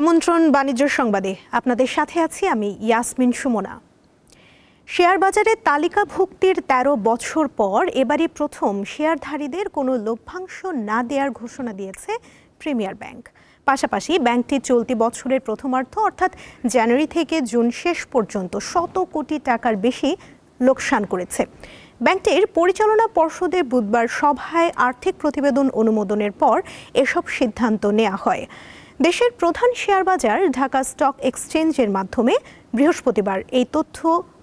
আমন্ত্রণ বাণিজ্য সংবাদে। আপনাদের সাথে আছি আমি ইয়াসমিন সুমনা। শেয়ার বাজারে তালিকাভুক্তির ১৩ বছর পর এবারই প্রথম শেয়ারধারীদের কোনো লভ্যাংশ না দেওয়ার ঘোষণা দিয়েছে প্রিমিয়ার ব্যাংক। পাশাপাশি ব্যাংকটি চলতি বছরের প্রথমার্ধ, অর্থাৎ জানুয়ারি থেকে জুন শেষ পর্যন্ত শত কোটি টাকার বেশি লোকসান করেছে। ব্যাংকটির পরিচালনা পর্ষদের বুধবার সভায় আর্থিক প্রতিবেদন অনুমোদনের পর এসব সিদ্ধান্ত নেওয়া হয়। দেশের প্রধান শেয়ার বাজার ঢাকা স্টক এক্সচেঞ্জের মাধ্যমে বৃহস্পতিবার এই তথ্য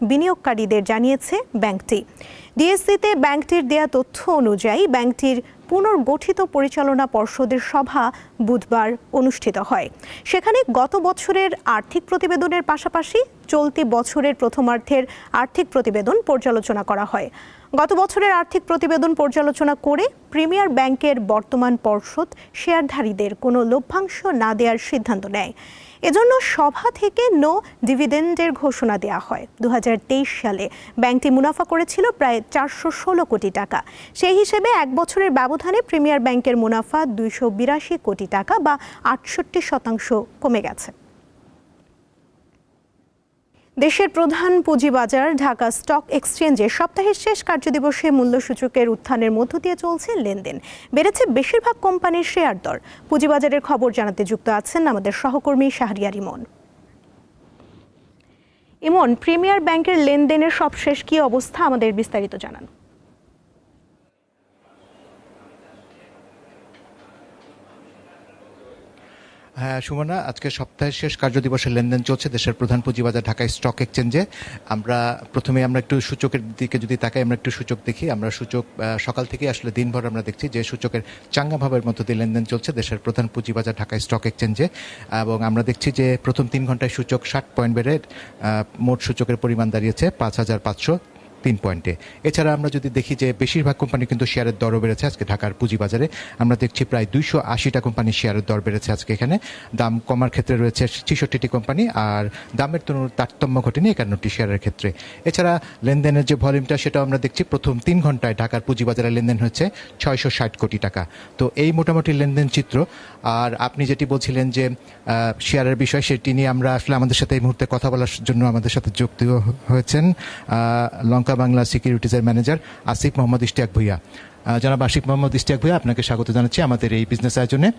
বিনিয়োগকারীদের জানিয়েছে ব্যাংকটি। ডিএসসিতে ব্যাংকটির দেয়া তথ্য অনুযায়ী ব্যাংকটির পুনর্গঠিত পরিচালনা পর্ষদের সভা বুধবার অনুষ্ঠিত হয়। সেখানে গত বছরের আর্থিক প্রতিবেদনের পাশাপাশি চলতি বছরের প্রথমার্ধের আর্থিক প্রতিবেদন পর্যালোচনা করা হয়। গত বছরের আর্থিক প্রতিবেদন পর্যালোচনা করে প্রিমিয়ার ব্যাংকের বর্তমান পর্ষদ শেয়ারধারীদের কোনো লভ্যাংশ না দেওয়ার সিদ্ধান্ত নেয়। এজন্য সভা থেকে নো ডিভিডেন্ডের ঘোষণা দেওয়া হয়। দু হাজার তেইশ সালে ব্যাংকটি মুনাফা করেছিল প্রায় চারশো ষোলো কোটি টাকা। সেই হিসেবে এক বছরের ব্যবধানে প্রিমিয়ার ব্যাংকের মুনাফা দুইশো বিরাশি কোটি টাকা বা আটষট্টি শতাংশ কমে গেছে। দেশের প্রধান পুঁজিবাজার ঢাকা স্টক এক্সচেঞ্জে সপ্তাহের শেষ কার্যদিবসে মূল্যসূচকের উত্থানের মধ্য দিয়ে চলছে লেনদেন। বেড়েছে বেশিরভাগ কোম্পানির শেয়ার দর। পুঁজিবাজারের খবর জানাতে যুক্ত আছেন আমাদের সহকর্মী শাহরিয়ার ইমন। ইমন, প্রিমিয়ার ব্যাংকের লেনদেনের সবশেষ কি অবস্থা আমাদের বিস্তারিত জানান। হ্যাঁ সুমনা, আজকে সপ্তাহের শেষ কার্যদিবসের লেনদেন চলছে দেশের প্রধান পুঁজিবাজার ঢাকা স্টক এক্সচেঞ্জে আমরা প্রথমে আমরা একটু সূচকের দিকে যদি তাকাই, আমরা একটু সূচক দেখি। আমরা সূচক সকাল থেকে আসলে দিনভর আমরা দেখছি যে সূচকের চাঙ্গা ভাবের মধ্য দিয়ে লেনদেন চলছে দেশের প্রধান পুঁজিবাজার ঢাকা স্টক এক্সচেঞ্জে এবং আমরা দেখছি যে প্রথম তিন ঘন্টায় সূচক ষাট পয়েন্ট বেড়ে মোট সূচকের পরিমাণ দাঁড়িয়েছে পাঁচ হাজার পাঁচশো। তিন পয়েন্টে। এছাড়া আমরা যদি দেখি যে বেশিরভাগ কোম্পানি কিন্তু শেয়ারের দরও বেড়েছে আজকে ঢাকার পুঁজিবাজারে। আমরা দেখছি প্রায় দুইশো আশিটা কোম্পানির শেয়ারের দর বেড়েছে আজকে এখানে। দাম কমার ক্ষেত্রে রয়েছে ছেষট্টিটি কোম্পানি আর দামের তুলন তারতম্য ঘটেনি একান্নটি শেয়ারের ক্ষেত্রে। এছাড়া লেনদেনের যে ভলিউমটা সেটাও আমরা দেখছি প্রথম তিন ঘন্টায় ঢাকার পুঁজিবাজারে লেনদেন হচ্ছে ছয়শো ষাট কোটি টাকা। তো এই মোটামুটি লেনদেন চিত্র। আর আপনি যেটি বলছিলেন যে শেয়ারের বিষয় সেটি নিয়ে আমরা আসলে আমাদের সাথে এই মুহূর্তে কথা বলার জন্য আমাদের সাথে যুক্ত হয়েছেন আহ, লঙ্কা বাংলা সিকিউরিটিজের ম্যানেজার আসিফ মোহাম্মদ ইশতিয়াক ভুইয়া। জনাব আসিফ মোহাম্মদ ইশতিয়াক ভুইয়া, আপনাকে স্বাগত জানাচ্ছি আমাদের এই বিজনেস আয়োজনে।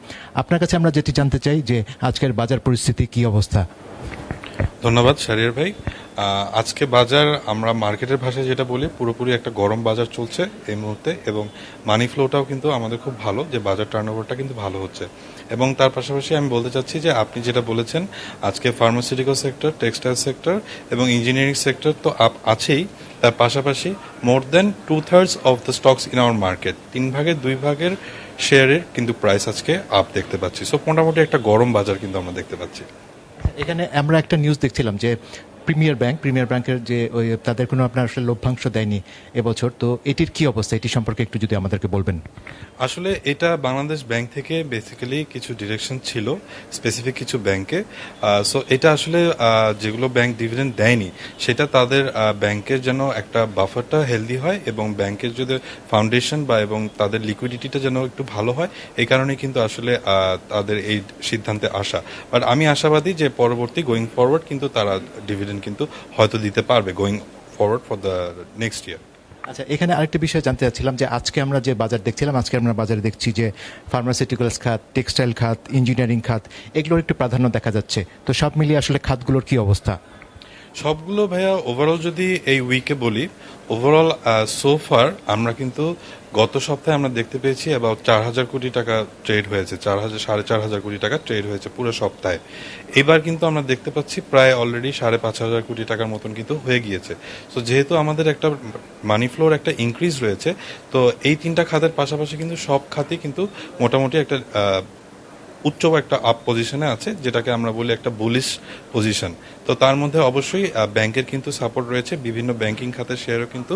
আপনার কাছে আমরা যেটি জানতে চাই যে আজকের বাজার পরিস্থিতি কি অবস্থা? ধন্যবাদ শারিয়ার ভাই। আজকে বাজার আমরা মার্কেটের ভাষায় যেটা বলি, পুরোপুরি একটা গরম বাজার চলছে এই মুহূর্তে এবং মানি ফ্লোটাও কিন্তু আমাদের খুব ভালো, যে বাজার টার্নওভারটা কিন্তু ভালো হচ্ছে। এবং তার পাশাপাশি আমি বলতে চাচ্ছি যে আপনি যেটা বলেছেন, আজকে ফার্মাসিউটিক্যাল সেক্টর টেক্সটাইল সেক্টর এবং ইঞ্জিনিয়ারিং সেক্টর তো আছেই। তার পাশাপাশি more than two thirds of the stocks in our market তিন ভাগের দুই ভাগের শেয়ারের কিন্তু প্রাইস আজকে আপ দেখতে পাচ্ছি। সো মোটামুটি একটা গরম বাজার কিন্তু আমরা দেখতে পাচ্ছি। এখানে আমরা একটা নিউজ দেখছিলাম যে প্রিমিয়ার ব্যাংক প্রিমিয়ার ব্যাংকের যে ওই, তাদের কোনো আপনার আসলে লভ্যাংশ দেয়নি এবছর, তো এটির কি অবস্থা? এটি সম্পর্কে একটু যদি আমাদেরকে বলবেন। আসলে এটা বাংলাদেশ ব্যাংক থেকে বেসিক্যালি কিছু ডিরেকশন ছিল স্পেসিফিক কিছু ব্যাংকে। সো এটা আসলে যেগুলো ব্যাংক ডিভিডেন্ড দেয়নি, সেটা তাদের ব্যাংকের যেন একটা বাফারটা হেলদি হয় এবং ব্যাংকের যদি ফাউন্ডেশন বা এবং তাদের লিকুইডিটিটা যেন একটু ভালো হয়, এই কারণে কিন্তু আসলে তাদের এই সিদ্ধান্তে আসা। বাট আমি আশাবাদী যে পরবর্তী গোয়িং ফরওয়ার্ড কিন্তু তারা ডিভিডেন্ড কিন্তু হয়তো দিতে পারবে going forward for the next year আচ্ছা এখানে আরেকটা বিষয় জানতে চাচ্ছিলাম যে আজকে আমরা যে বাজার দেখছিলাম, আজকে আমরা বাজারে দেখছি যে ফার্মাসিউটিক্যালস খাত টেক্সটাইল খাত ইঞ্জিনিয়ারিং খাত, এগুলোর একটু প্রাধান্য দেখা যাচ্ছে। তো সব মিলিয়ে আসলে খাতগুলোর কি অবস্থা? সবগুলো ভাইয়া ওভারঅল যদি এই উইকে বলি ওভারঅল সোফার আমরা কিন্তু গত সপ্তাহে আমরা দেখতে পেয়েছি অ্যাবাউট চার হাজার কোটি টাকা ট্রেড হয়েছে, চার হাজার, সাড়ে চার হাজার কোটি টাকা ট্রেড হয়েছে পুরো সপ্তাহে। এবার কিন্তু আমরা দেখতে পাচ্ছি প্রায় অলরেডি সাড়ে পাঁচ হাজার কোটি টাকার মতন কিন্তু হয়ে গিয়েছে। তো যেহেতু আমাদের একটা মানি ফ্লোর একটা ইনক্রিজ রয়েছে, তো এই তিনটা খাতের পাশাপাশি কিন্তু সব খাতই কিন্তু মোটামুটি একটা উচ্চ একটা আপ পজিশনে আছে, যেটাকে আমরা বলি একটা বুলিশ পজিশন তো তার মধ্যে অবশ্যই ব্যাংকের কিন্তু সাপোর্ট রয়েছে। বিভিন্ন ব্যাংকিং খাতের শেয়ারও কিন্তু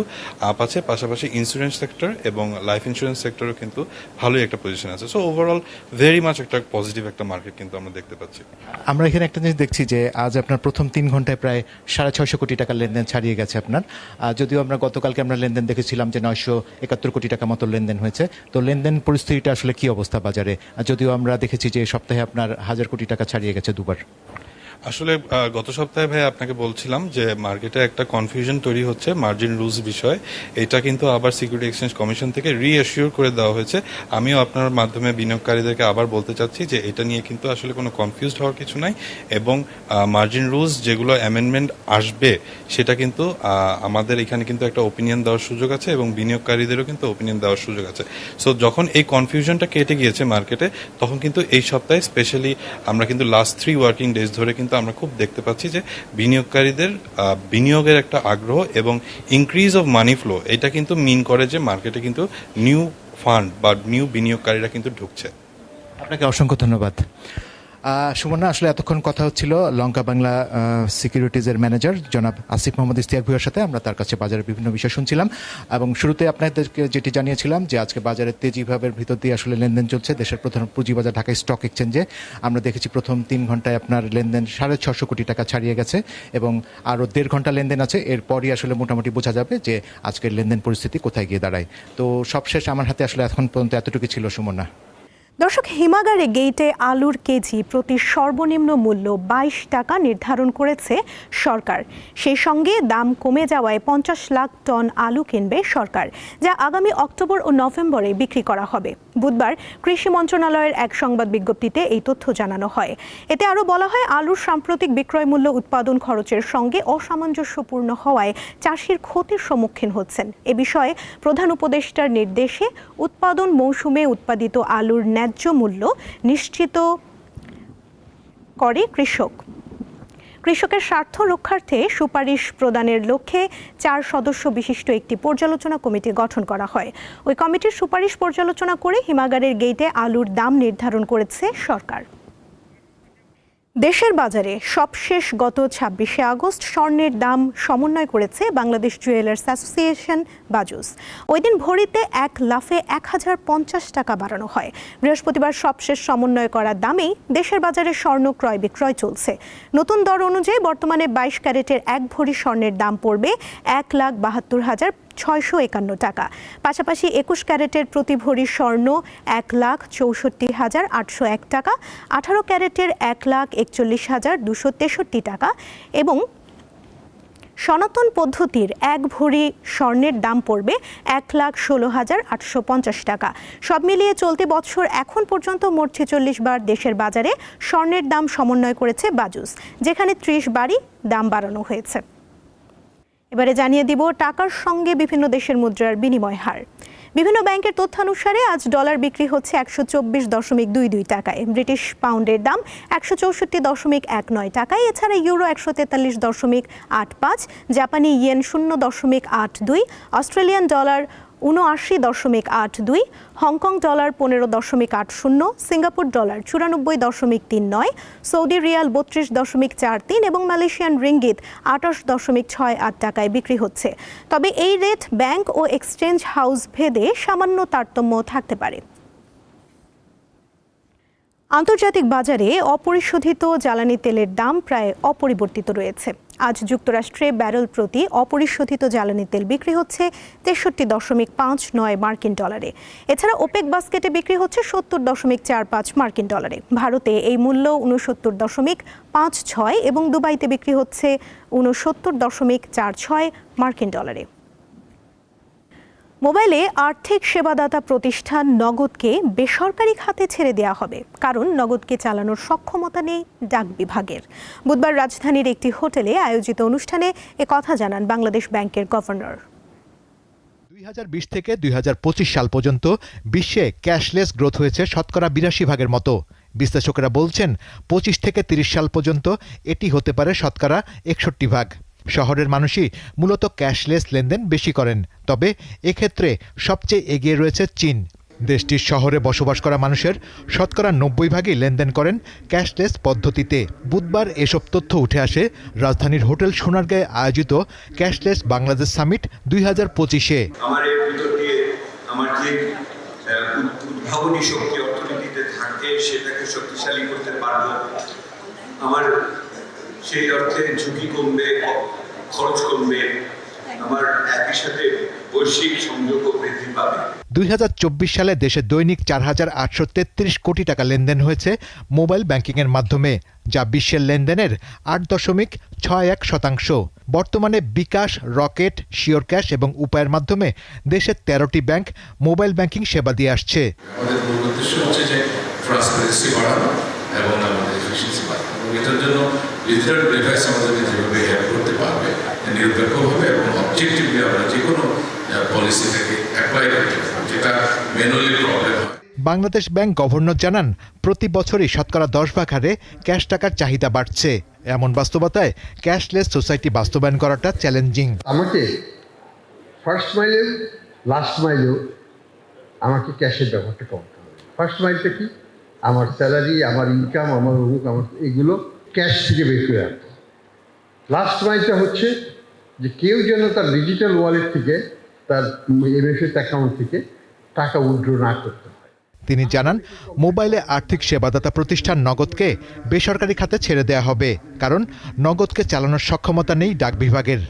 আপ আছে। পাশাপাশি ইন্স্যুরেন্স সেক্টর এবং লাইফ ইন্স্যুরেন্স সেক্টরও কিন্তু ভালোই একটা পজিশন আছে। সো ওভারঅল ভেরি মাচ একটা পজিটিভ একটা মার্কেট কিন্তু আমরা দেখতে পাচ্ছি। আমরা এখানে একটা জিনিস দেখছি যে, আজ আপনার প্রথম তিন ঘন্টায় প্রায় সাড়ে ছয়শো কোটি টাকার লেনদেন ছাড়িয়ে গেছে আপনার। যদিও আমরা গতকালকে আমরা লেনদেন দেখেছিলাম যে নয়শো একাত্তর কোটি টাকা মতো লেনদেন হয়েছে। তো লেনদেন পরিস্থিতিটা আসলে কি অবস্থা বাজারে? যদিও আমরা দেখেছি যে সপ্তাহে আপনার হাজার কোটি টাকা ছাড়িয়ে গেছে দুবার। আসলে গত সপ্তাহে ভাই আপনাকে বলছিলাম যে মার্কেটে একটা কনফিউশন তৈরি হচ্ছে মার্জিন রুলস বিষয়ে। এটা কিন্তু আবার সিকিউরিটি এক্সচেঞ্জ কমিশন থেকে রিঅ্যাসিওর করে দেওয়া হয়েছে। আমিও আপনার মাধ্যমে বিনিয়োগকারীদেরকে আবার বলতে চাচ্ছি যে এটা নিয়ে কিন্তু আসলে কোনো কনফিউজড হওয়ার কিছু নাই এবং মার্জিন রুলস যেগুলো অ্যামেন্ডমেন্ট আসবে, সেটা কিন্তু আমাদের এখানে কিন্তু একটা ওপিনিয়ন দেওয়ার সুযোগ আছে এবং বিনিয়োগকারীদেরও কিন্তু ওপিনিয়ন দেওয়ার সুযোগ আছে। সো যখন এই কনফিউশনটা কেটে গিয়েছে মার্কেটে তখন কিন্তু এই সপ্তাহে স্পেশালি আমরা কিন্তু লাস্ট থ্রি ওয়ার্কিং ডেজ ধরে কিন্তু আমরা খুব দেখতে পাচ্ছি যে বিনিয়োগকারীদের বিনিয়োগের একটা আগ্রহ এবং ইনক্রিজ অফ মানি ফ্লো এটা কিন্তু মিন করে যে মার্কেটে কিন্তু নিউ ফান্ড বা নিউ বিনিয়োগকারীরা কিন্তু ঢুকছে। আপনাকে অসংখ্য ধন্যবাদ। সুমনা আসলে এতক্ষণ কথা হচ্ছিল লঙ্কা বাংলা সিকিউরিটিজের ম্যানেজার জনাব আসিফ মোহাম্মদ ইস্তিয়াক ভুইয়ার সাথে। আমরা তার কাছে বাজারের বিভিন্ন বিষয় শুনছিলাম এবং শুরুতে আপনাদেরকে যেটি জানিয়েছিলাম যে আজকে বাজারে তেজিভাবের ভিতর দিয়ে আসলে লেনদেন চলছে দেশের প্রধান পুঁজিবাজার ঢাকা স্টক এক্সচেঞ্জে। আমরা দেখেছি প্রথম তিন ঘন্টায় আপনার লেনদেন সাড়ে ছশো কোটি টাকা ছাড়িয়ে গেছে এবং আরও দেড় ঘণ্টা লেনদেন আছে। এরপরই আসলে মোটামুটি বোঝা যাবে যে আজকের লেনদেন পরিস্থিতি কোথায় গিয়ে দাঁড়ায়। তো সবশেষ আমার হাতে আসলে এখন পর্যন্ত এতটুকু ছিল সুমনা দর্শক, হিমাগারে গেইটে আলুর কেজি প্রতি সর্বনিম্ন মূল্য বাইশ টাকা নির্ধারণ করেছে সরকার। সেই সঙ্গে দাম কমে যাওয়ায় পঞ্চাশ লাখ টন আলু কিনবে সরকার, যা আগামী অক্টোবর ও নভেম্বরে বিক্রি করা হবে। বুধবার কৃষি মন্ত্রণালয়ের এক সংবাদ বিজ্ঞপ্তিতে এই তথ্য জানানো হয়। এতে আরও বলা হয়, আলুর সাম্প্রতিক বিক্রয় মূল্য উৎপাদন খরচের সঙ্গে অসামঞ্জস্যপূর্ণ হওয়ায় চাষির ক্ষতির সম্মুখীন হচ্ছেন। এ বিষয়ে প্রধান উপদেষ্টার নির্দেশে উৎপাদন মৌসুমে উৎপাদিত আলুর ন্যায্য মূল্য নিশ্চিত করে কৃষক। কৃষকের স্বার্থ রক্ষার্থে সুপারিশ প্রদানের লক্ষ্যে চার সদস্য বিশিষ্ট একটি পর্যালোচনা কমিটি গঠন করা হয়। ওই কমিটির সুপারিশ পর্যালোচনা করে হিমাগারের গেইটে আলুর দাম নির্ধারণ করেছে সরকার। দেশের বাজারে সবশেষ গত ছাব্বিশে আগস্ট স্বর্ণের দাম সমন্বয় করেছে বাংলাদেশ জুয়েলার্স অ্যাসোসিয়েশন, বাজুস। ওই দিন ভরিতে এক লাফে এক হাজার পঞ্চাশ টাকা বাড়ানো হয়। বৃহস্পতিবার সবশেষ সমন্বয় করার দামেই দেশের বাজারে স্বর্ণ ক্রয় বিক্রয় চলছে। নতুন দর অনুযায়ী বর্তমানে বাইশ ক্যারেটের এক ভরি স্বর্ণের দাম পড়বে এক লাখ বাহাত্তর হাজার ছয়শো একান্ন টাকা। পাশাপাশি একুশ ক্যারেটের প্রতি ভরি স্বর্ণ এক লাখ চৌষট্টি হাজার আটশো এক টাকা, আঠারো ক্যারেটের এক লাখ একচল্লিশ হাজার দুশো তেষট্টি টাকা এবং সনাতন পদ্ধতির এক ভরি স্বর্ণের দাম পড়বে এক লাখ ষোলো হাজার আটশো পঞ্চাশ টাকা। সব মিলিয়ে চলতি বছর এখন পর্যন্ত মোট ছেচল্লিশ বার দেশের বাজারে স্বর্ণের দাম সমন্বয় করেছে বাজুস, যেখানে ত্রিশ বারই দাম বাড়ানো হয়েছে। এবারে জানিয়ে দিব টাকার সঙ্গে বিভিন্ন দেশের মুদ্রার বিনিময় হার। বিভিন্ন ব্যাংকের তথ্যানুসারে আজ ডলার বিক্রি হচ্ছে একশো চব্বিশ দশমিক দুই দুই টাকায়। ব্রিটিশ পাউন্ডের দাম একশো চৌষট্টি দশমিক এক নয় টাকায়। এছাড়া ইউরো একশো তেতাল্লিশ দশমিক আট পাঁচ, জাপানি ইয়েন শূন্য দশমিক আট দুই, অস্ট্রেলিয়ান ডলার উনআশি দশমিক আট দুই, হংকং ডলার পনেরো দশমিক আট শূন্য, সিঙ্গাপুর ডলার চুরানব্বই দশমিক তিন নয়, সৌদি রিয়াল বত্রিশ দশমিক চার তিন এবং মালয়েশিয়ান রিঙ্গিত আঠাশ দশমিক ছয় আট টাকায় বিক্রি হচ্ছে। তবে এই রেট ব্যাংক ও এক্সচেঞ্জ হাউস ভেদে সামান্য তারতম্য থাকতে পারে। আন্তর্জাতিক বাজারে অপরিশোধিত জ্বালানি তেলের দাম প্রায় অপরিবর্তিত রয়েছে। আজ যুক্তরাষ্ট্রে ব্যারেল প্রতি অপরিশোধিত জ্বালানি তেল বিক্রি হচ্ছে তেষট্টি দশমিক পাঁচ নয় মার্কিন ডলারে। এছাড়া ওপেক বাস্কেটে বিক্রি হচ্ছে সত্তর দশমিক চার পাঁচ মার্কিন ডলারে। ভারতে এই মূল্য উনসত্তর দশমিক পাঁচ ছয় এবং দুবাইতে বিক্রি হচ্ছে উনসত্তর দশমিক চার ছয় মার্কিন ডলারে। মোবাইলে আর্থিক সেবাদাতা প্রতিষ্ঠান নগদকে বেসরকারি খাতে ছেড়ে দেওয়া হবে। কারণ নগদকে চালানোর সক্ষমতা নেই ডাক বিভাগের। বুধবার রাজধানীর একটি হোটেলে আয়োজিত অনুষ্ঠানে এ কথা জানান বাংলাদেশ ব্যাংকের গভর্নর। দুই হাজার বিশ থেকে দুই হাজার পঁচিশ সাল পর্যন্ত বিশ্বে ক্যাশলেস গ্রোথ হয়েছে শতকরা বিরাশি ভাগের মতো। বিশ্লেষকেরা বলছেন, পঁচিশ থেকে তিরিশ সাল পর্যন্ত এটি হতে পারে শতকরা একষট্টি ভাগ। শহরের মানুষই মূলত ক্যাশলেস লেনদেন বেশি করেন। তবে এক্ষেত্রে সবচেয়ে এগিয়ে রয়েছে চীন। দেশটির শহরে বসবাস করা মানুষের শতকরা নব্বই ভাগই লেনদেন করেন ক্যাশলেস পদ্ধতিতে। বুধবার এসব তথ্য উঠে আসে। রাজধানীর হোটেল সোনারগাঁয়ে আয়োজিত ক্যাশলেস বাংলাদেশ সামিট দুই হাজার পঁচিশে। আমার শক্তি অর্থনীতিতে থাকে, সেটাকে শক্তিশালী করতে আমার সেই অর্থে ঝুঁকি কমবে খরচ কমবে আমার একই সাথে বৈশ্বিক সংযোগও বৃদ্ধি পাবে। দুই হাজার চব্বিশ সালে দেশে দৈনিক চার হাজার আটশো তেত্রিশ কোটি টাকা লেনদেন হয়েছে মোবাইল ব্যাংকিংয়ের মাধ্যমে যা বিশ্বের লেনদেনের আট দশমিক ছয় এক শতাংশ। বর্তমানে বিকাশ রকেট শিওর ক্যাশ এবং উপায়ের মাধ্যমে দেশের তেরোটি ব্যাংক মোবাইল ব্যাংকিং সেবা দিয়ে আসছে। আমাদের মূল উদ্দেশ্য হচ্ছে যে ট্রান্সপারেন্সি বাড়ানো এবং আমাদের এফিসিয়েন্সি বাড়ানো। এটার জন্য ডিজিটাল ডিভাইস আমাদেরকে যেভাবে হেল্প করতে পারবে। নিরপেক্ষভাবে এবং অবজেক্টিভলি আমরা যে কোনো পলিসিটাকে অ্যাপ্লাই করতে পারব যেটা ম্যানুয়ালি প্রবলেম হয়। বাংলাদেশ ব্যাংক গভর্নর জানান প্রতি বছরই শতকরা দশ ভাগ হারে ক্যাশ টাকার চাহিদা বাড়ছে। এমন বাস্তবতায় ক্যাশলেস সোসাইটি বাস্তবায়ন করাটা চ্যালেঞ্জিং। আমাকে ফার্স্ট মাইলেও লাস্ট মাইলেও আমাকে ক্যাশের ব্যবহারটা কমতে হবে। ফার্স্ট মাইলটা কি? আমার স্যালারি আমার ইনকাম আমার অমুক আমার এগুলো ক্যাশ থেকে বের করে আনতে লাস্ট মাইলটা হচ্ছে যে কেউ যেন তার ডিজিটাল ওয়ালেট থেকে তার এমএফএস অ্যাকাউন্ট থেকে টাকা উইথড্র না করতে তিনি জানান মোবাইলে আর্থিক সেবাদাতা প্রতিষ্ঠান নগদকে বেসরকারি খাতে ছেড়ে দেওয়া হবে কারণ নগদকে চালানোর সক্ষমতা নেই ডাক বিভাগের.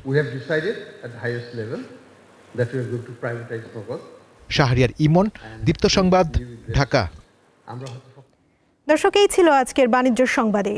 শাহরিয়ার ইমন দীপ্ত সংবাদ ঢাকা। দর্শক এই ছিল আজকের বাণিজ্য সংবাদে।